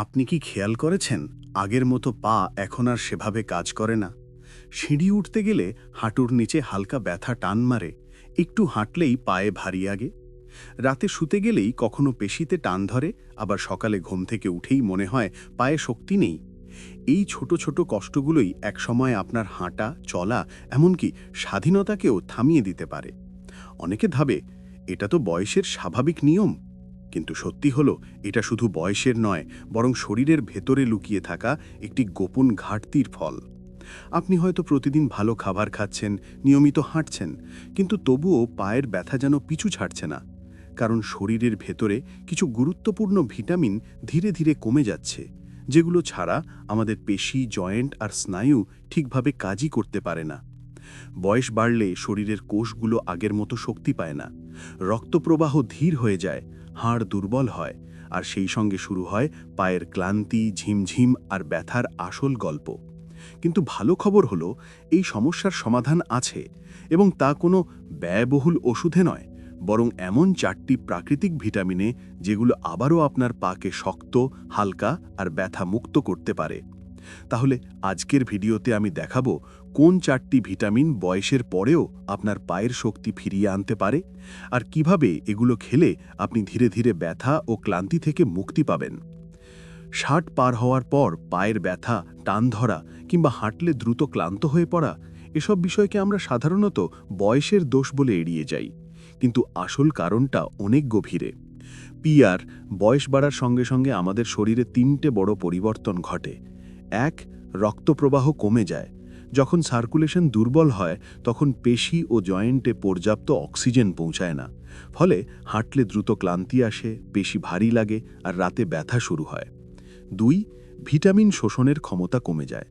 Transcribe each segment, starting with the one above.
আপনি কি খেয়াল করেছেন? আগের মতো পা এখন আর সেভাবে কাজ করে না। সিঁড়ি উঠতে গেলে হাঁটুর নিচে হালকা ব্যথা টান মারে। একটু হাঁটলেই পায়ে ভারী আগে। রাতে শুতে গেলেই কখনো পেশিতে টান ধরে, আবার সকালে ঘুম থেকে উঠেই মনে হয় পায়ে শক্তি নেই। এই ছোট ছোট কষ্টগুলোই একসময় আপনার হাঁটা, চলা, এমনকি স্বাধীনতাকেও থামিয়ে দিতে পারে। অনেকে ভাবে, এটা তো বয়সের স্বাভাবিক নিয়ম। কিন্তু সত্যি হলো, এটা শুধু বয়সের নয়, বরং শরীরের ভেতরে লুকিয়ে থাকা একটি গোপন ঘাটতির ফল। আপনি হয়তো প্রতিদিন ভালো খাবার খাচ্ছেন, নিয়মিত হাঁটছেন, কিন্তু তবুও পায়ের ব্যথা যেন পিছু ছাড়ছে না, কারণ শরীরের ভেতরে কিছু গুরুত্বপূর্ণ ভিটামিন ধীরে ধীরে কমে যাচ্ছে, যেগুলো ছাড়া আমাদের পেশি, জয়েন্ট আর স্নায়ু ঠিকভাবে কাজই করতে পারে না। বয়স বাড়লে শরীরের কোষগুলো আগের মতো শক্তি পায় না, রক্তপ্রবাহ ধীর হয়ে যায় হাড় দুর্বল হয়, আর সেই সঙ্গে শুরু হয় পায়ের ক্লান্তি, ঝিমঝিম আর ব্যথার আসল গল্প। কিন্তু ভালো খবর হলো, এই সমস্যার সমাধান আছে এবং তা কোনো ব্যয়বহুল ওষুধে নয়, বরং এমন চারটি প্রাকৃতিক ভিটামিনে যেগুলো আবারও আপনার পাকে শক্ত, হালকা আর ব্যথা মুক্ত করতে পারে। তাহলে আজকের ভিডিওতে আমি দেখাবো কোন চারটি ভিটামিন বয়সের পরেও আপনার পায়ের শক্তি ফিরিয়ে আনতে পারে আর কীভাবে এগুলো খেলে আপনি ধীরে ধীরে ব্যথা ও ক্লান্তি থেকে মুক্তি পাবেন। ষাট পার হওয়ার পর পায়ের ব্যথা, টান ধরা কিংবা হাঁটলে দ্রুত ক্লান্ত হয়ে পড়া, এসব বিষয়কে আমরা সাধারণত বয়সের দোষ বলে এড়িয়ে যাই। কিন্তু আসল কারণটা অনেক গভীরে। পিআর বয়স বাড়ার সঙ্গে সঙ্গে আমাদের শরীরে তিনটে বড় পরিবর্তন ঘটে। এক, রক্তপ্রবাহ কমে যায়। যখন সার্কুলেশন দুর্বল হয়, তখন পেশি ও জয়েন্টে পর্যাপ্ত অক্সিজেন পৌঁছায় না। ফলে হাঁটলে দ্রুত ক্লান্তি আসে, পেশি ভারী লাগে আর রাতে ব্যথা শুরু হয়। দুই, ভিটামিন শোষণের ক্ষমতা কমে যায়।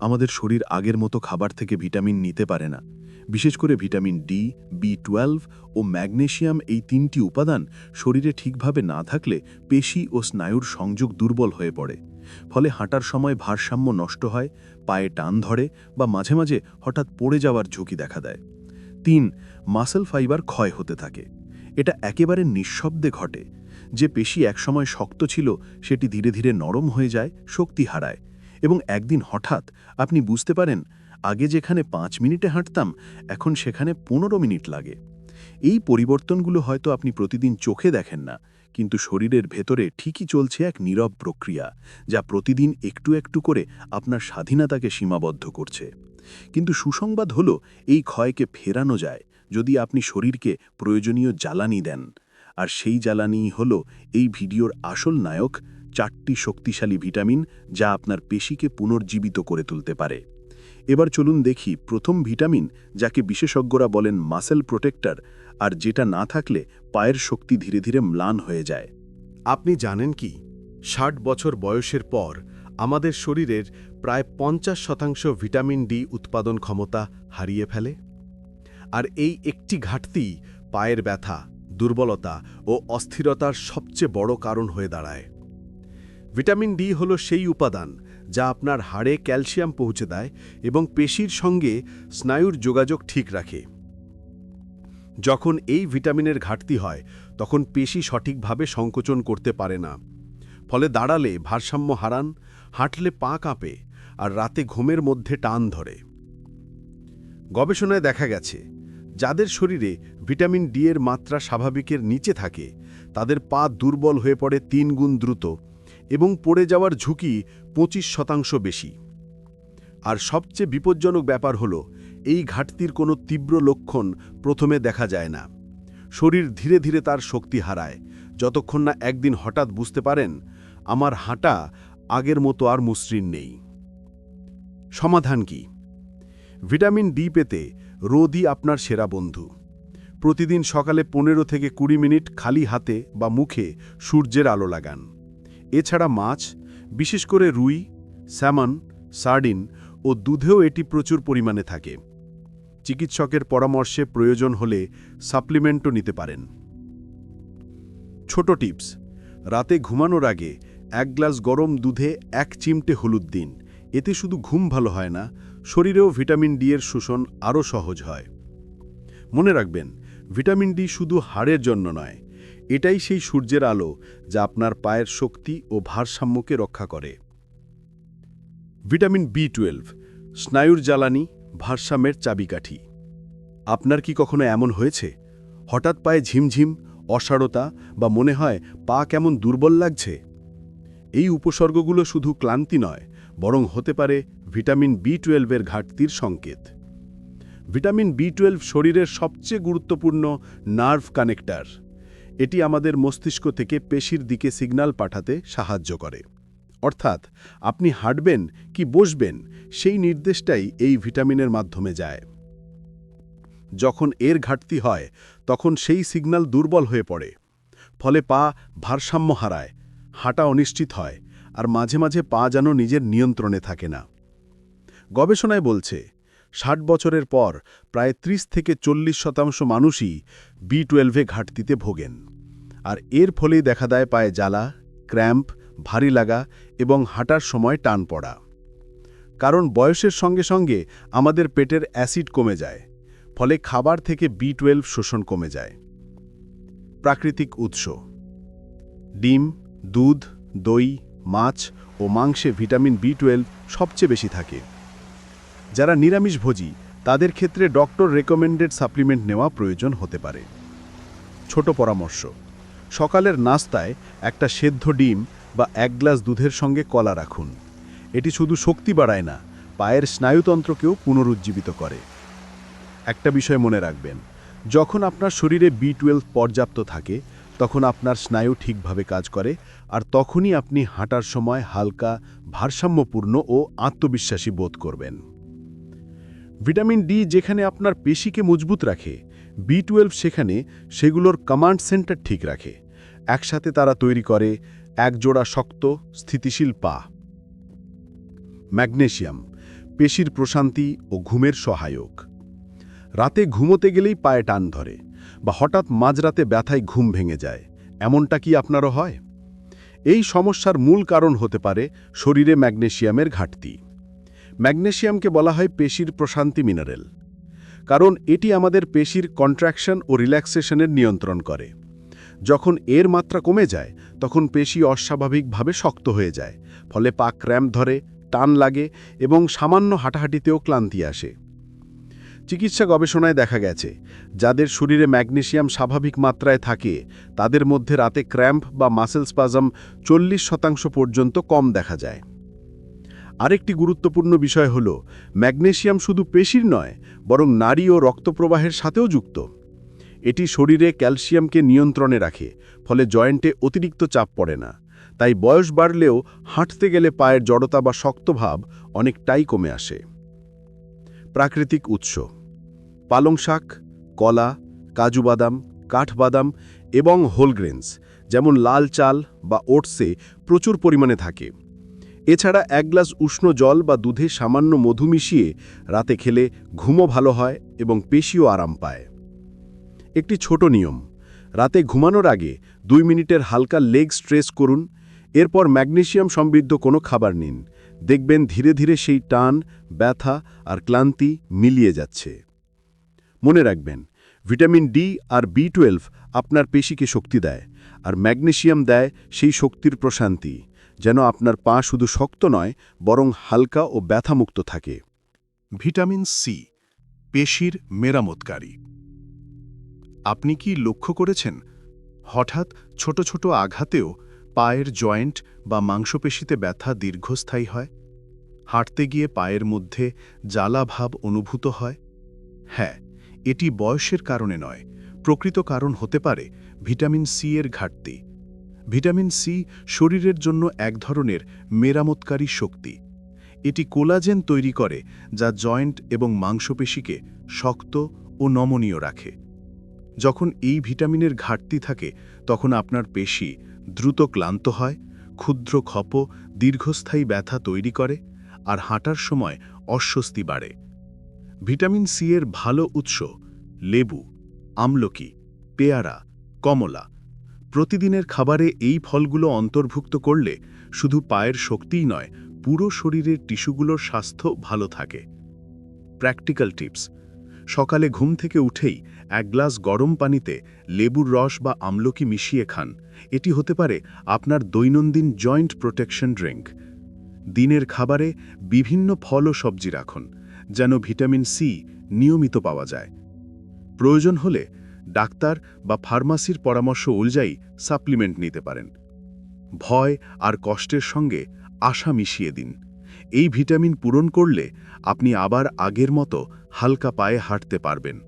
আমাদের শরীর আগের মতো খাবার থেকে ভিটামিন নিতে পারে না। বিশেষ করে ভিটামিন ডি, বি টুয়েলভ ও ম্যাগনেশিয়াম এই তিনটি উপাদান শরীরে ঠিকভাবে না থাকলে পেশি ও স্নায়ুর সংযোগ দুর্বল হয়ে পড়ে। ফলে হাঁটার সময় ভারসাম্য নষ্ট হয়, পায়ে টান ধরে বা মাঝে মাঝে হঠাৎ পড়ে যাওয়ার ঝুঁকি দেখা দেয়। তিন, মাসেল ফাইবার ক্ষয় হতে থাকে। এটা একেবারে নিঃশব্দে ঘটে। যে পেশি একসময় শক্ত ছিল, সেটি ধীরে ধীরে নরম হয়ে যায়, শক্তি হারায় এবং একদিন হঠাৎ আপনি বুঝতে পারেন, আগে যেখানে পাঁচ মিনিটে হাঁটতাম, এখন সেখানে পনেরো মিনিট লাগে। এই পরিবর্তনগুলো হয়তো আপনি প্রতিদিন চোখে দেখেন না। কিন্তু শরীরের ভেতরে ঠিকই চলছে এক নীরব প্রক্রিয়া, যা প্রতিদিন একটু একটু করে আপনার স্বাধীনতাকে সীমাবদ্ধ করছে। কিন্তু সুসংবাদ হলো, এই ক্ষয়কে ফেরানো যায় যদি আপনি শরীরকে প্রয়োজনীয় জ্বালানি দেন। আর সেই জ্বালানি হল এই ভিডিওর আসল নায়ক, চারটি শক্তিশালী ভিটামিন যা আপনার পেশিকে পুনর্জীবিত করে তুলতে পারে। এবার চলুন দেখি প্রথম ভিটামিন যাকে বিশেষজ্ঞরা বলেন মাসেল প্রোটেক্টর, আর যেটা না থাকলে পায়ের শক্তি ধীরে ধীরে ম্লান হয়ে যায়। আপনি জানেন কি? ষাট বছর বয়সের পর আমাদের শরীরের প্রায় পঞ্চাশ শতাংশ ভিটামিন ডি উৎপাদন ক্ষমতা হারিয়ে ফেলে। আর এই একটি ঘাটতি পায়ের ব্যথা, দুর্বলতা ও অস্থিরতার সবচেয়ে বড় কারণ হয়ে দাঁড়ায়। ভিটামিন ডি হল সেই উপাদান যা আপনার হাড়ে ক্যালসিয়াম পৌঁছে দেয় এবং পেশির সঙ্গে স্নায়ুর যোগাযোগ ঠিক রাখে। যখন এই ভিটামিনের ঘাটতি হয়, তখন পেশি সঠিকভাবে সংকোচন করতে পারে না। ফলে দাঁড়ালে ভারসাম্য হারান, হাঁটলে পা কাঁপে, আর রাতে ঘুমের মধ্যে টান ধরে। গবেষণায় দেখা গেছে, যাদের শরীরে ভিটামিন ডি এর মাত্রা স্বাভাবিকের নিচে থাকে, তাদের পা দুর্বল হয়ে পড়ে তিন গুণ দ্রুত। এবং পড়ে যাওয়ার ঝুঁকি পঁচিশ শতাংশ বেশি। আর সবচেয়ে বিপজ্জনক ব্যাপার হল, এই ঘাটতির কোনো তীব্র লক্ষণ প্রথমে দেখা যায় না। শরীর ধীরে ধীরে তার শক্তি হারায়। যতক্ষণ না একদিন হঠাৎ বুঝতে পারেন, আমার হাঁটা আগের মতো আর মসৃণ নেই। সমাধান কি? ভিটামিন ডি পেতে রোদই আপনার সেরা বন্ধু। প্রতিদিন সকালে পনেরো থেকে কুড়ি মিনিট খালি হাতে বা মুখে সূর্যের আলো লাগান। এছাড়া মাছ, বিশেষ করে রুই, স্যামন, সার্ডিন ও দুধেও এটি প্রচুর পরিমাণে থাকে। চিকিৎসকের পরামর্শে প্রয়োজন হলে সাপ্লিমেন্টও নিতে পারেন। ছোট টিপস, রাতে ঘুমানোর আগে এক গ্লাস গরম দুধে এক চিমটে হলুদ দিন। এতে শুধু ঘুম ভালো হয় না, শরীরেও ভিটামিন ডি এর শোষণ আরও সহজ হয়। মনে রাখবেন, ভিটামিন ডি শুধু হাড়ের জন্য নয় এটাই সেই সূর্যের আলো যা আপনার পায়ের শক্তি ও ভারসাম্যকে রক্ষা করে। ভিটামিন বি টুয়েলভ স্নায়ুর জ্বালানি, ভারসাম্যের চাবিকাঠি। আপনার কি কখনো এমন হয়েছে? হঠাৎ পায়ে ঝিমঝিম, অসাড়তা বা মনে হয় পা কেমন দুর্বল লাগছে? এই উপসর্গগুলো শুধু ক্লান্তি নয়, বরং হতে পারে ভিটামিন বি টুয়েলভের ঘাটতির সংকেত। ভিটামিন বি টুয়েলভ শরীরের সবচেয়ে গুরুত্বপূর্ণ নার্ভ কানেক্টর। এটি আমাদের মস্তিষ্ক থেকে পেশির দিকে সিগন্যাল পাঠাতে সাহায্য করে। অর্থাৎ, আপনি হাঁটবেন কি বসবেন, সেই নির্দেশটাই এই ভিটামিনের মাধ্যমে যায়। যখন এর ঘাটতি হয়, তখন সেই সিগন্যাল দুর্বল হয়ে পড়ে। ফলে পা ভারসাম্য হারায়, হাঁটা অনিশ্চিত হয়, আর মাঝে মাঝে পা যেন নিজের নিয়ন্ত্রণে থাকে না। গবেষণায় বলছে ষাট বছরের পর প্রায় ৩০ থেকে চল্লিশ শতাংশ মানুষই বি টুয়েলভে ঘাটতিতে ভোগেন। আর এর ফলেই দেখা দেয় পায়ে জ্বালা, ক্র্যাম্প, ভারী লাগা এবং হাঁটার সময় টান পড়া। কারণ বয়সের সঙ্গে সঙ্গে আমাদের পেটের অ্যাসিড কমে যায়, ফলে খাবার থেকে বি টুয়েলভ শোষণ কমে যায়। প্রাকৃতিক উৎস। ডিম, দুধ, দই, মাছ ও মাংসে ভিটামিন বি টুয়েলভ সবচেয়ে বেশি থাকে। যারা নিরামিষভোজী, তাদের ক্ষেত্রে ডক্টর রেকমেন্ডেড সাপ্লিমেন্ট নেওয়া প্রয়োজন হতে পারে। ছোট পরামর্শ, সকালের নাস্তায় একটা সেদ্ধ ডিম বা এক গ্লাস দুধের সঙ্গে কলা রাখুন। এটি শুধু শক্তি বাড়ায় না, পায়ের স্নায়ুতন্ত্রকেও পুনরুজ্জীবিত করে। একটা বিষয় মনে রাখবেন, যখন আপনার শরীরে বি টুয়েলভ পর্যাপ্ত থাকে, তখন আপনার স্নায়ু ঠিকভাবে কাজ করে আর তখনই আপনি হাঁটার সময় হালকা ভারসাম্যপূর্ণ ও আত্মবিশ্বাসী বোধ করবেন। ভিটামিন ডি যেখানে আপনার পেশিকে মজবুত রাখে, বি টুয়েলভ সেখানে সেগুলোর কমান্ড সেন্টার ঠিক রাখে। একসাথে তারা তৈরি করে একজোড়া শক্ত, স্থিতিশীল পা। ম্যাগনেশিয়াম, পেশির প্রশান্তি ও ঘুমের সহায়ক। রাতে ঘুমোতে গেলেই পায়ে টান ধরে বা হঠাৎ মাঝরাতে ব্যথায় ঘুম ভেঙে যায়। এমনটা কি আপনারও হয়? এই সমস্যার মূল কারণ হতে পারে শরীরে ম্যাগনেশিয়ামের ঘাটতি। ম্যাগনেশিয়ামকে বলা হয় পেশির প্রশান্তি মিনারেল, কারণ এটি আমাদের পেশির কন্ট্রাকশন ও রিল্যাক্সেশনের নিয়ন্ত্রণ করে। যখন এর মাত্রা কমে যায়, তখন পেশি অস্বাভাবিকভাবে শক্ত হয়ে যায়, ফলে পা ক্র্যাম্প ধরে, টান লাগে এবং সামান্য হাঁটাহাঁটিতেও ক্লান্তি আসে। চিকিৎসা গবেষণায় দেখা গেছে, যাদের শরীরে ম্যাগনেশিয়াম স্বাভাবিক মাত্রায় থাকে, তাদের মধ্যে রাতে ক্র্যাম্প বা মাসেল স্পাজম চল্লিশ শতাংশ পর্যন্ত কম দেখা যায়। আরেকটি গুরুত্বপূর্ণ বিষয় হল, ম্যাগনেশিয়াম শুধু পেশির নয়, বরং নারী ও রক্তপ্রবাহের সাথেও যুক্ত। এটি শরীরে ক্যালসিয়ামকে নিয়ন্ত্রণে রাখে, ফলে জয়েন্টে অতিরিক্ত চাপ পড়ে না। তাই বয়স বাড়লেও হাঁটতে গেলে পায়ের জড়তা বা শক্তভাব অনেকটাই কমে আসে। প্রাকৃতিক উৎস, পালং শাক, কলা, কাজু বাদাম কাঠবাদাম এবং হোলগ্রেন্স যেমন লাল চাল বা ওটসে প্রচুর পরিমাণে থাকে। এছাড়া এক গ্লাস উষ্ণ জল বা দুধে সামান্য মধু মিশিয়ে রাতে খেলে ঘুমও ভালো হয় এবং পেশিও আরাম পায়। একটি ছোট নিয়ম, রাতে ঘুমানোর আগে দুই মিনিটের হালকা লেগ স্ট্রেস করুন, এরপর ম্যাগনেশিয়াম সমৃদ্ধ কোনো খাবার নিন। দেখবেন ধীরে ধীরে সেই টান, ব্যথা আর ক্লান্তি মিলিয়ে যাচ্ছে। মনে রাখবেন, ভিটামিন ডি আর বি টুয়েলভ আপনার পেশিকে শক্তি দেয়, আর ম্যাগনেশিয়াম দেয় সেই শক্তির প্রশান্তি। যেন আপনার পা শুধু শক্ত নয়, বরং হালকা ও ব্যথামুক্ত থাকে। ভিটামিন সি, পেশির মেরামতকারী। আপনি কি লক্ষ্য করেছেন? হঠাৎ ছোট ছোট আঘাতেও পায়ের জয়েন্ট বা মাংসপেশিতে ব্যথা দীর্ঘস্থায়ী হয়? হাঁটতে গিয়ে পায়ের মধ্যে জ্বালা ভাব অনুভূত হয়? হ্যাঁ এটি বয়সের কারণে নয়, প্রকৃত কারণ হতে পারে ভিটামিন সি এর ঘাটতি। ভিটামিন সি শরীরের জন্য এক ধরনের মেরামতকারী শক্তি। এটি কোলাজেন তৈরি করে, যা জয়েন্ট এবং মাংসপেশিকে শক্ত ও নমনীয় রাখে। যখন এই ভিটামিনের ঘাটতি থাকে, তখন আপনার পেশি দ্রুত ক্লান্ত হয়, ক্ষুদ্র ক্ষপ দীর্ঘস্থায়ী ব্যথা তৈরি করে আর হাঁটার সময় অস্বস্তি বাড়ে। ভিটামিন সি এর ভালো উৎস লেবু, আমলকি, পেয়ারা, কমলা প্রতিদিনের খাবারে এই ফলগুলো অন্তর্ভুক্ত করলে শুধু পায়ের শক্তিই নয়, পুরো শরীরের টিস্যুগুলোর স্বাস্থ্য ভালো থাকে। প্র্যাকটিক্যাল টিপস সকালে ঘুম থেকে উঠেই এক গ্লাস গরম পানিতে লেবুর রস বা আমলকি মিশিয়ে খান। এটি হতে পারে আপনার দৈনন্দিন জয়েন্ট প্রোটেকশন ড্রিঙ্ক দিনের খাবারে বিভিন্ন ফল ও সবজি রাখুন, যেন ভিটামিন সি নিয়মিত পাওয়া যায়। প্রয়োজন হলে ডাক্তার বা ফার্মাসির পরামর্শ অনুযায়ী সাপ্লিমেন্ট নিতে পারেন। ভয় আর কষ্টের সঙ্গে আশা মিশিয়ে দিন। এই ভিটামিন পূরণ করলে আপনি আবার আগের মতো হালকা পায়ে হাঁটতে পারবেন।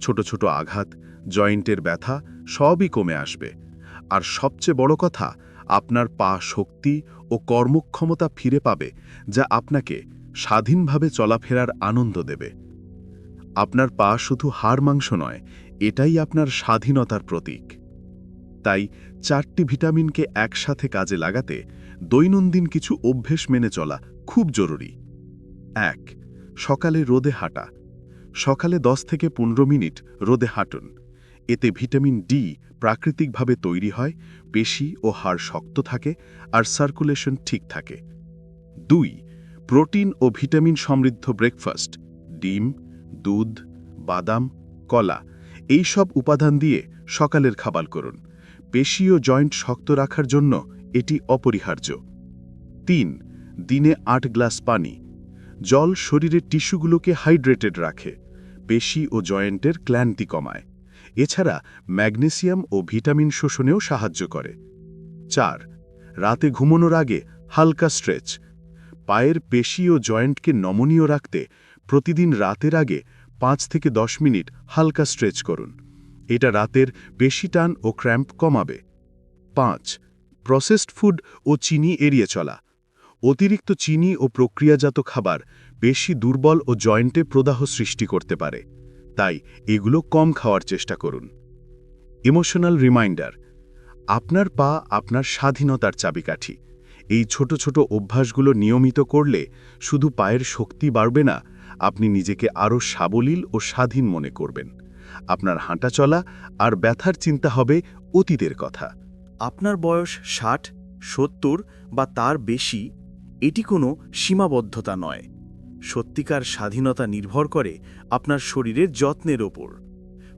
ছোট ছোট আঘাত, জয়েন্টের ব্যথা সবই কমে আসবে। আর সবচেয়ে বড় কথা, আপনার পা শক্তি ও কর্মক্ষমতা ফিরে পাবে, যা আপনাকে স্বাধীনভাবে চলাফেরার আনন্দ দেবে। আপনার পা শুধু হাড় মাংস নয় এটাই আপনার স্বাধীনতার প্রতীক। তাই চারটি ভিটামিনকে একসাথে কাজে লাগাতে দৈনন্দিন কিছু অভ্যেস মেনে চলা খুব জরুরি। এক, সকালে রোদে হাঁটা। সকালে 10 থেকে পনেরো মিনিট রোদে হাঁটুন। এতে ভিটামিন ডি প্রাকৃতিকভাবে তৈরি হয়, পেশি ও হাড় শক্ত থাকে আর সার্কুলেশন ঠিক থাকে। দুই, প্রোটিন ও ভিটামিন সমৃদ্ধ ব্রেকফাস্ট ডিম, দুধ, বাদাম, কলা এই সব উপাদান দিয়ে সকালের খাবার করুন। পেশি ও জয়েন্ট শক্ত রাখার জন্য এটি অপরিহার্য। তিন, দিনে আট গ্লাস পানি। জল শরীরের টিস্যুগুলোকে হাইড্রেটেড রাখে। পেশি ও জয়েন্টের ক্লান্তি কমায়। এছাড়া ম্যাগনেসিয়াম ও ভিটামিন শোষণেও সাহায্য করে। চার, রাতে ঘুমানোর আগে হালকা স্ট্রেচ। পায়ের পেশি ও জয়েন্টকে নমনীয় রাখতে প্রতিদিন রাতের আগে পাঁচ থেকে দশ মিনিট হালকা স্ট্রেচ করুন। এটা রাতের বেশি টান ও ক্র্যাম্প কমাবে। পাঁচ, প্রসেসড ফুড ও চিনি এড়িয়ে চলা। অতিরিক্ত চিনি ও প্রক্রিয়াজাত খাবার বেশি দুর্বল ও জয়েন্টে প্রদাহ সৃষ্টি করতে পারে। তাই এগুলো কম খাওয়ার চেষ্টা করুন। ইমোশনাল রিমাইন্ডার, আপনার পা আপনার স্বাধীনতার চাবিকাঠি। এই ছোট ছোট অভ্যাসগুলো নিয়মিত করলে শুধু পায়ের শক্তি বাড়বে না আপনি নিজেকে আরও সাবলীল ও স্বাধীন মনে করবেন। আপনার হাঁটা চলা আর ব্যথার চিন্তা হবে অতীতের কথা। আপনার বয়স ষাট, সত্তর বা তার বেশি, এটি কোনো সীমাবদ্ধতা নয়। সত্যিকার স্বাধীনতা নির্ভর করে আপনার শরীরের যত্নের ওপর।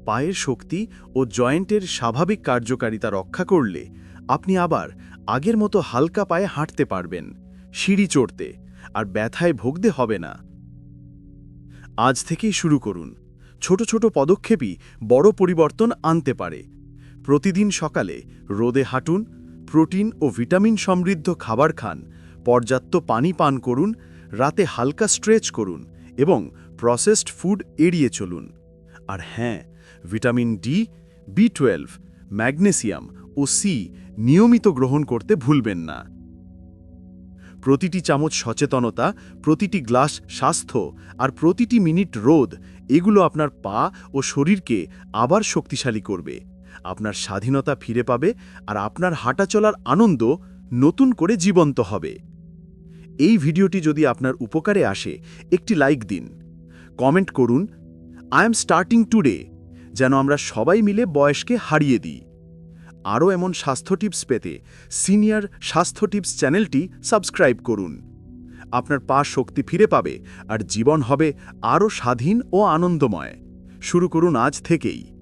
পায়ের শক্তি ও জয়েন্টের স্বাভাবিক কার্যকারিতা রক্ষা করলে আপনি আবার আগের মতো হালকা পায়ে হাঁটতে পারবেন, সিঁড়ি চড়তে, আর ব্যথায় ভুগতে হবে না। আজ থেকেই শুরু করুন। ছোট ছোট পদক্ষেপই বড় পরিবর্তন আনতে পারে। প্রতিদিন সকালে রোদে হাঁটুন, প্রোটিন ও ভিটামিন সমৃদ্ধ খাবার খান, পর্যাপ্ত পানি পান করুন, রাতে হালকা স্ট্রেচ করুন এবং প্রসেসড ফুড এড়িয়ে চলুন। আর হ্যাঁ vitamin D B twelve magnesium ও সি নিয়মিত গ্রহণ করতে ভুলবেন না। প্রতিটি চামচ সচেতনতা, প্রতিটি গ্লাস স্বাস্থ্য আর প্রতিটি মিনিট রোদ, এগুলো আপনার পা ও শরীরকে আবার শক্তিশালী করবে। আপনার স্বাধীনতা ফিরে পাবে আর আপনার হাঁটা চলার আনন্দ নতুন করে জীবন্ত হবে। এই ভিডিওটি যদি আপনার উপকারে আসে, একটি লাইক দিন। কমেন্ট করুন, আই এম স্টার্টিং টুডে যেন আমরা সবাই মিলে বয়সকে হারিয়ে দিই। আরও এমন স্বাস্থ্য টিপস পেতে সিনিয়র স্বাস্থ্য টিপস চ্যানেলটি সাবস্ক্রাইব করুন। আপনার পা শক্তি ফিরে পাবে আর জীবন হবে আরও স্বাধীন ও আনন্দময়। শুরু করুন আজ থেকেই।